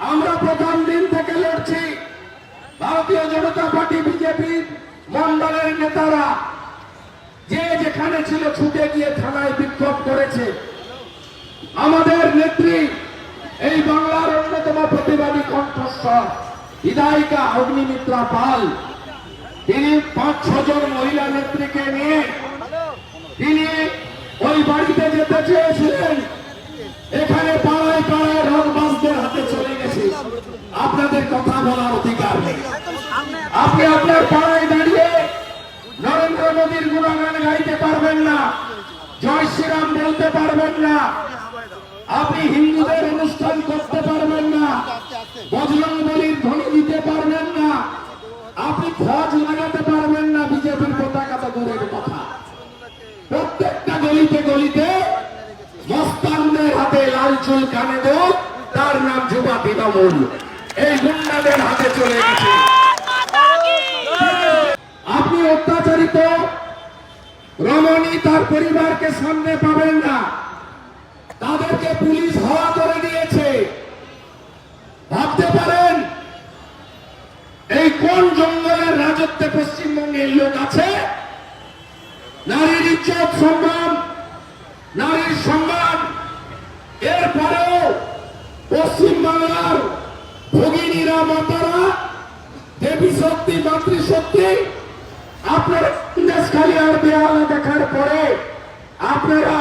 আমরা প্রথম দিন থেকে লড়ছি। ভারতীয় জনতা পার্টি বিজেপি মন্ডলের নেতারা যে যেখানে ছিল ছুটে গিয়ে থানায় বিক্ষোভ করেছে। আমাদের নেত্রী, এই বাংলার অন্যতম প্রতিবাদী কণ্ঠস্বর, বিধায়িকা অগ্নিমিত্রা পাল। তিনি পাঁচ ছজন মহিলা নেত্রীকে নিয়ে তিনি ওই বাড়িতে যেতে চেয়েছিলেন। গাইতে পারবেন না। জয় শ্রীরাম বলতে পারবেন না। আপনি হিন্দুদের অনুষ্ঠান করতে পারবেন না। বজরং বলির ধ্বনি দিতে পারবেন না। আপনি খোঁজ লাগাতে পারবেন না। বিজেপির পতাকা তো দূরের কথা। প্রত্যেকটা গলিতে গলিতে মস্তানদের হাতে লাল চুল কানে দোক তার নাম যুবা তৃণমূল। এই গুন্ডাদের হাতে চলে গেছে। আপনি রমণী তার পরিবারকে সামনে পাবেন না। তাদেরকে পুলিশ হওয়া করে দিয়েছে। ভাবতে পারেন, এই কোন জঙ্গলের রাজত্বে পশ্চিমবঙ্গের লোক আছে? নারীর ইজ্জত, সম্মান, নারীর সম্মান। এরপরেও পশ্চিমবাংলার ভগিনীরা, মাতারা, দেবী শক্তি মাতৃশক্তি আপনারা বেহালা দেখার পরে আপনারা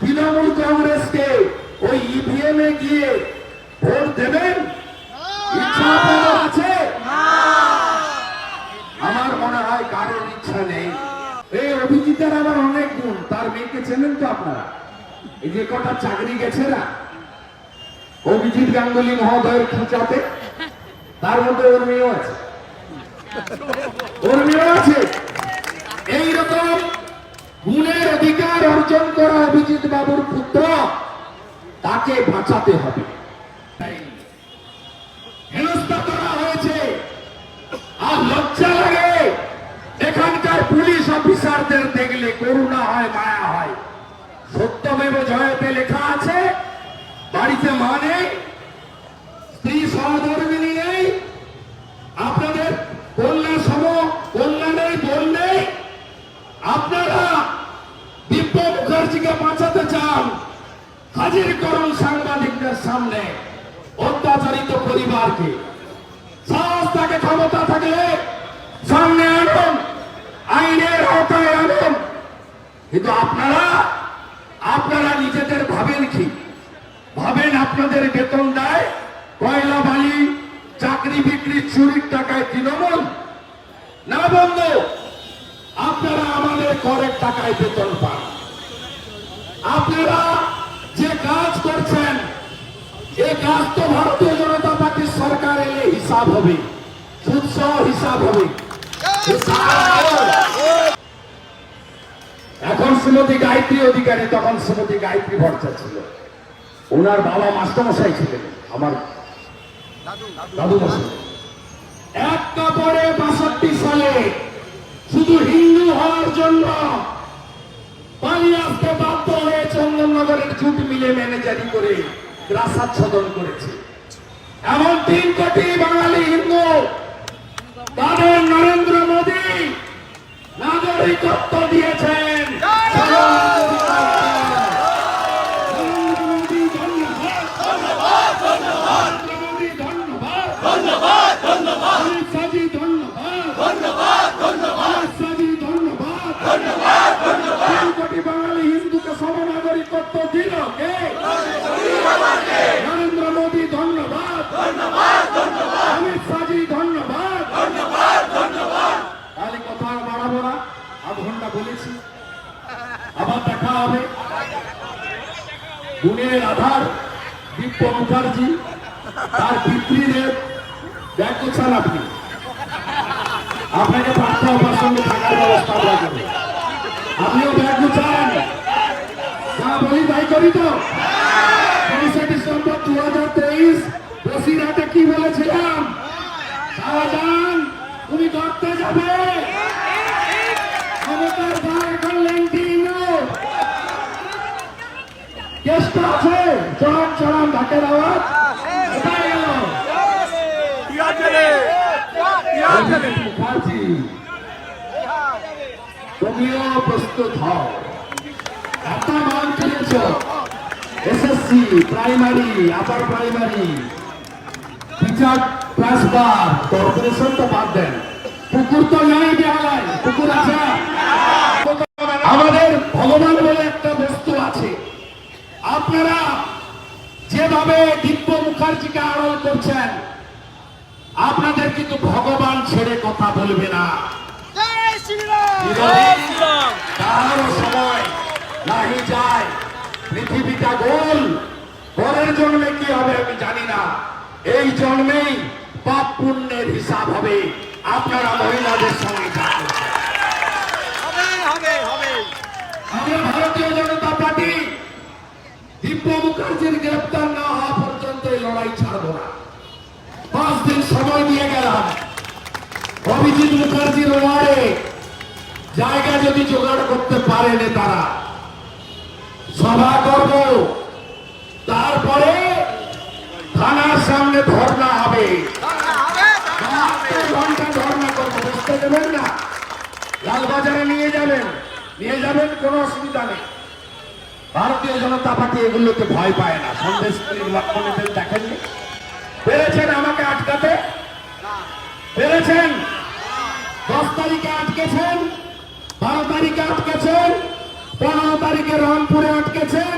তৃণমূল কংগ্রেসকে ওই ইভিএম এ গিয়ে ভোট দেবেন? ইচ্ছা আছে? আমার মনে হয় কারোর ইচ্ছা নেই। এই অভিজিতের আবার অনেক গুণ। তার মেয়েকে চেনেন তো আপনারা? এই যে কটা চাকরি গেছে না? অভিজিৎ গাঙ্গুলি মহোদয়ের খুঁচাতে। তার মধ্যে ওর মেয়েও আছে। ওর মেয়েও আছে। এইরকম গুণের অধিকার অর্জন করা অভিজিৎ বাবুর পুত্র, তাকে বাঁচাতে হবে। এখানকার পুলিশ অফিসারদের দেখলে করুণা হয়, মায়া হয়। সত্যমেব জয়তে লেখা আছে, বাড়িতে মা নেই স্ত্রী সহধর্মিনী নেই আপনাদের কন্যা সম কন্যা নেই বোন নেই আপনারা দিব্য মুখার্জিকে চান হাজির করুন সাংবাদিকদের সামনে অত্যাচারিত পরিবারকে। সাহস থাকে ক্ষমতা থাকলে সামনে আনুন, আইনের আওতায় আনুন। কিন্তু আপনারা আপনারা নিজেদের ভাবেন কি? ভাবেন আপনাদের বেতন দেয়, কয়লা বালি, চাকরি বিক্রি চুরির টাকায় তৃণমূল? না বন্ধু, আপনারা আমাদের করের টাকায় বেতন পান। আপনারা যে কাজ করছেন এই কাজ তো ভারতীয় জনতা পার্টির সরকার এলে হিসাব হবে হিসাব হবে। এখন শ্রীমতী গায়ত্রী অধিকারী, তখন শ্রীমতী গায়ত্রী ভট্টাচার্য ছিল। ওনার বাবা মাস্টারমশাই ছিলেন, আমার দাদু মশাই। এক কাপড়ে বাষট্টি সালে শুধু হিন্দু হওয়ার জন্য পালিয়ে আসতে বাধ্য হয়ে চন্দননগরের জুট মিলে ম্যানেজারি করে গ্রাসাচ্ছাদন করেছে। এমন তিন কোটি বাঙালি হিন্দু তাদের নরেন্দ্র মোদী নাগরিকত্ব দিয়েছেন নরেন্দ্র মোদী ধন্যবাদ নরেন্দ্র মোদী ধন্যবাদ অমিত শাহজি ধন্যবাদ অমিত শাহজি ধন্যবাদ তিন কোটি বাঙালি হিন্দুকে সমনাগরিকত্ব দিল কে নরেন্দ্র মোদী ধন্যবাদ অমিত শাহজি ধন্যবাদ তাহলে কথা আর বাড়াবো না আধ ঘণ্টা বলেছি আবার দেখা হবে গুণের আধার দিব্য মুখার্জি, তার পিতৃদেব ব্যাগ করছেন আপনি। আপনাকে পার্থ আপনার সঙ্গে থাকার ব্যবস্থা আপনিও ব্যাগ গুছান যা বলি তাই করি তো। আছে? জবাব সালাম ঢাকের আওয়াজ। তুমিও প্রস্তুত হও। একটা মান পেয়েছ SSC primary upper primary teacher plus বার কর্পোরেশন তো বাদ দেন। পুকুর তো নাই বেহালায় পুকুর আছে। জন্মে কি হবে আমি জানি না। এই জন্মেই পাপ পুণ্যের হিসাব হবে। আপনারা মহিলাদের সঙ্গে আমরা ভারতীয় জনতা পার্টি দিব্য মুখার্জির গ্রেপ্তার না হওয়া পর্যন্ত এই লড়াই ছাড়ব না। পাঁচ দিন সময় দিয়ে গেলাম। অভিজিৎ মুখার্জির ওয়ার্ডে জায়গা যদি জোগাড় করতে পারে তারা। সভা করব। তারপরে থানার সামনে ধর্ণা হবে। বুঝতে দেবেন লালবাজারে নিয়ে যাবেন নিয়ে যাবেন, কোনো অসুবিধা নেই। ভারতীয় জনতা পার্টি এগুলোকে ভয় পায় না। সন্দেশ লক্ষণেদের দেখেননি? পেরেছেন আমাকে আটকাতে? পেরেছেন? দশ তারিখে আটকেছেন? বারো তারিখে আটকেছেন? পনেরো তারিখে রংপুরে আটকেছেন?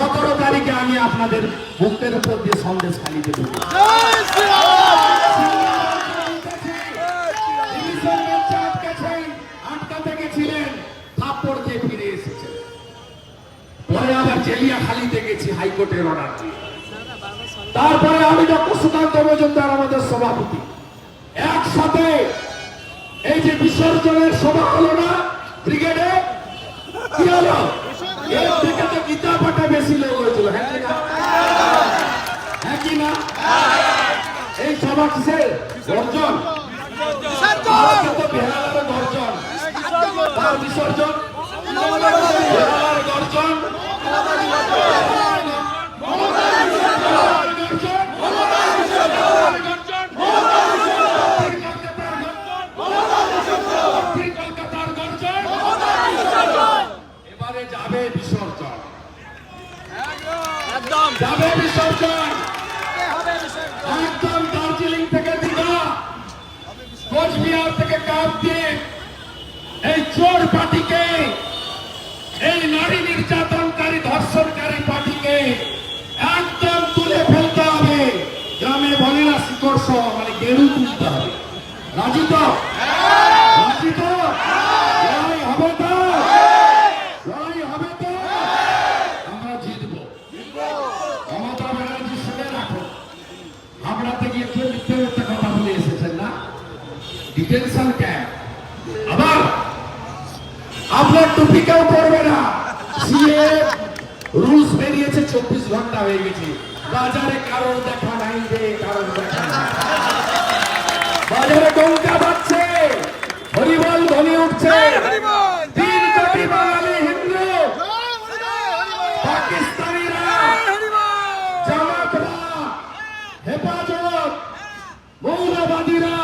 সতেরো তারিখে আমি আপনাদের বুকের উপর দিয়ে সন্দেশ খালি দেবো পরে আবার তারপরে আমি সভাপতি। একসাথে এই যে বিসর্জনের বেশি লোক হয়েছিল হ্যাঁ কি না? হ্যাঁ কি না? এই সভা কিসের গর্জন। এবারে যাবে বিসর্জন। যাবে বিসর্জন একদম দার্জিলিং থেকে দীঘা কোচবিহার থেকে কাকদ্বীপ এই চোর পার্টিকে, এই নারী নির্যাতনকারী, ধর্ষণকারী পার্টিকে একদম তুলে ফেলতে হবে। গ্রামে বলে না শিকড় সহ মানে গেরু তুলতে হবে। রাজি তো? হবে তো লড়াই হবে তো আমরা জিতবো মমতা ব্যানার্জি শুনে রাখো হাবড়াতে গিয়ে কেউ মিথ্যে মিথ্যে কথা বলে এসেছেন না ডিটেনশন ক্যাম্প আবার, আপনার টুপি কেউ পড়বে না। সিএ রুলস বেরিয়েছে, চব্বিশ ঘণ্টা হয়ে গেছে। বাজারে কারোর দেখা নাই রে, কারোর দেখা নাই। বাজারে ডঙ্কা বাজছে হরিবল ধ্বনি উঠছে হরিবল তিন কোটি বাঙালি হিন্দু জয় হরিবল পাকিস্তানিরা হরিবল জামাতরা হেফাজত মৌলবাদীরা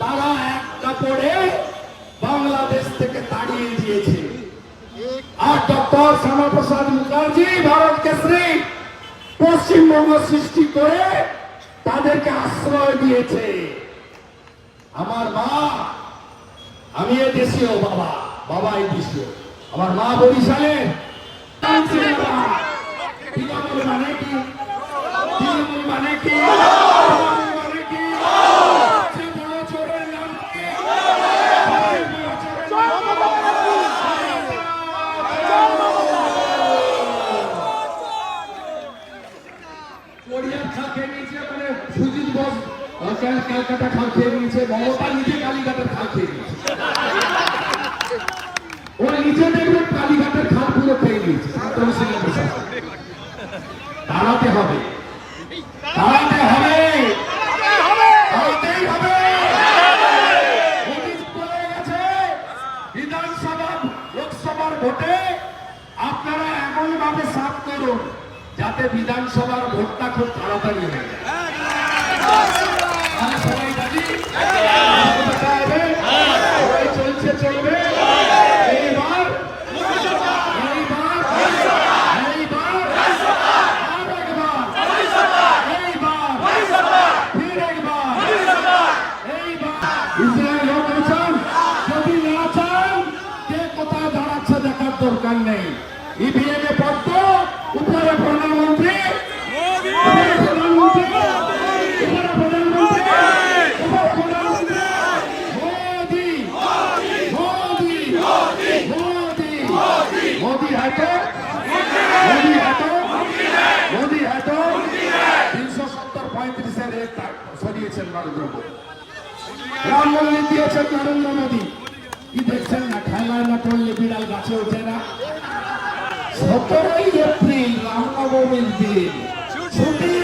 তারা এক কাপড়ে বাংলাদেশ থেকে তাড়িয়ে দিয়েছে আর ডক্টর শ্যামাপ্রসাদ মুখার্জি ভারত কেসরি পশ্চিমবঙ্গ সৃষ্টি করে তাদেরকে আশ্রয় দিয়েছে। আমার মা, আমি এ দেশীয় বাবা বাবা এই দেশীয়। আমার মা বরিশালের তৃণমূল মানে কি তৃণমূল মানে কি তৃণমূল মানে কি সবচেয়ে বড় চোরের নাম কি? সবচেয়ে বড় চোরের নাম কি? কোরিয়ার খা খেয়ে নিয়েছে মানে সুজিত বোস আহ, ক্যাল- ক্যালকাটা খা খেয়ে নিয়েছে মমতা নিজে কালীঘাটের খা খেয়ে নিয়েছে। ও নিজে দেখবে কালীঘাটের খা পুরো খেয়ে নিয়েছে। দাঁড়াতে হবে। দাঁড়াতে হবে। বিধানসভা লোকসভার ভোটে আপনারা এমন ভাবে সাফ করুন যাতে বিধানসভার ভোটটা খুব তাড়াতাড়ি হয়ে যায়। প্রমাণ নেই। ইভিএম এ পদ্ম উপরে প্রধানমন্ত্রী। সরিয়েছেন নরেন্দ্র মোদী। রাম মন্দির দিয়েছেন নরেন্দ্র মোদী। কি দেখছেন? না খেলায় না করলে বিড়াল গাছে ওঠে না। সতেরোই এপ্রিল রামনবমীর দিন। ছুটি।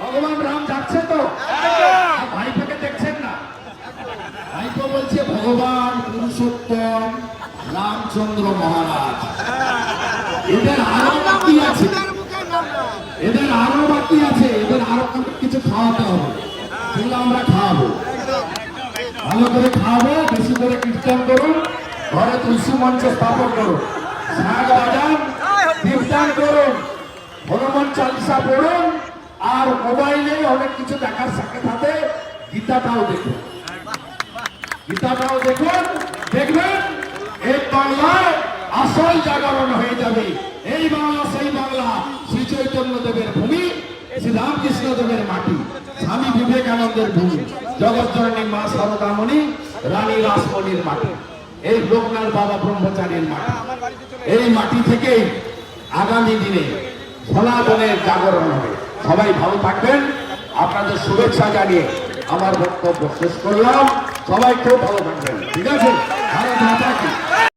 ভগবান রাম যাচ্ছে তো? আর ভাইপোকে দেখছেন না? ভাইপো বলছে ভগবান পুরুষোত্তম রামচন্দ্র মহারাজ। এদের আরও বাকি আছে? এদের আরও বাকি আছে, এদের আরও কিছু খাওয়াতে হবে। সেগুলো আমরা খাওয়াবো। ভালো করে খাওয়াবো, বেশি করে কীর্তন করুন, ঘরে তুলসী মঞ্চ স্থাপন করুন শাক বাজান, কীর্তন করুন, হনুমান চালিসা পড়ুন, আর মোবাইলে অনেক কিছু দেখার সাথে সাথে গীতাটাও দেখুন। গীতাটাও দেখুন, দেখবেন এই বাংলায় আসল জাগরণ হয়ে যাবে। এই বাংলা সেই বাংলা, শ্রী চৈতন্য দেবের ভূমি, শ্রী রামকৃষ্ণ দেবের মাটি, স্বামী বিবেকানন্দের ভূমি জগৎজননী মা সারদামণি, রানী রাসমণির মাটি, এই লোকনাথ বাবা ব্রহ্মচারীর মাটি। এই মাটি থেকেই আগামী দিনে সনাতনের জাগরণ হবে। সবাই ভালো থাকবেন। আপনাদের শুভেচ্ছা জানিয়ে আমার বক্তব্য শেষ করলাম। সবাই খুব ভালো থাকবেন। ঠিক আছে? ভালো মাতা কি?